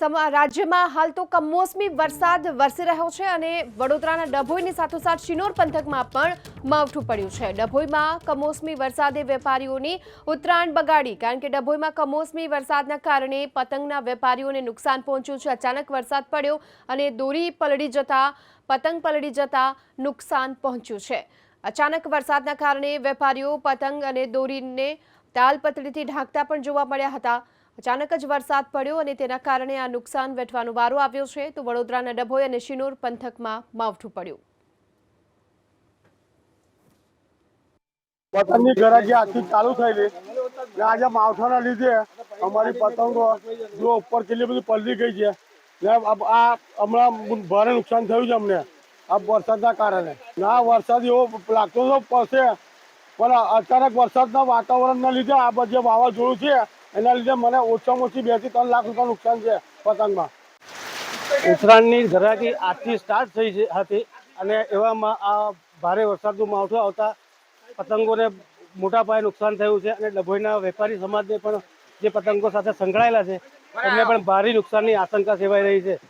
રાજ્યમાં હાલ તો કમોસમી વરસાદ વરસી રહ્યો છે અને વડોદરાના ડભોઈની સાથોસાથ શિનોર પંથકમાં પણ માવઠું પડ્યું છે. ડભોઈમાં કમોસમી વરસાદે વેપારીઓની ઉત્તરાયણ બગાડી, કારણ કે ડભોઈમાં કમોસમી વરસાદના કારણે પતંગના વેપારીઓને નુકસાન પહોંચ્યું છે. અચાનક વરસાદ પડ્યો અને દોરી પલળી જતા, પતંગ પલળી જતા નુકસાન પહોંચ્યું છે. અચાનક વરસાદના કારણે વેપારીઓ પતંગ અને દોરીને તાલપતળીથી ઢાંકતા પણ જોવા મળ્યા હતા. અચાનક જ વરસાદ પડ્યો અને તેના કારણે આ નુકસાન વેઠવાનો વારો આવ્યો છે, તો વડોદરાના ડભોઈ અને શિનોર પંથકમાં માવઠું પડ્યું. પતંગની ગરાગી આખી ચાલુ થયેલી. આજે માવઠાના લીધે અમારી પતંગો જો ઉપર કેટલી બધી પલળી ગઈ છે. ને આ હમણાં ભારે નુકસાન થયું છે અમને આ વરસાદના કારણે. ના વરસાદ એવો લાગતો તો પડશે, પણ અચાનક વરસાદના વાતાવરણના લીધે આ બધે વાવાઝોડું છે એના લીધે મને ઓછામાં ઓછી બેથી ત્રણ લાખ રૂપિયા નુકસાન છે પતંગમાં. ઉત્તરાયણની ધરાકી આજથી સ્ટાર્ટ થઈ હતી અને એવામાં આ ભારે વરસાદનું માવઠું આવતા પતંગોને મોટા પાયે નુકસાન થયું છે અને ડભોઈના વેપારી સમાજને પણ જે પતંગો સાથે સંકળાયેલા છે, એમને પણ ભારે નુકસાનની આશંકા સેવાઈ રહી છે.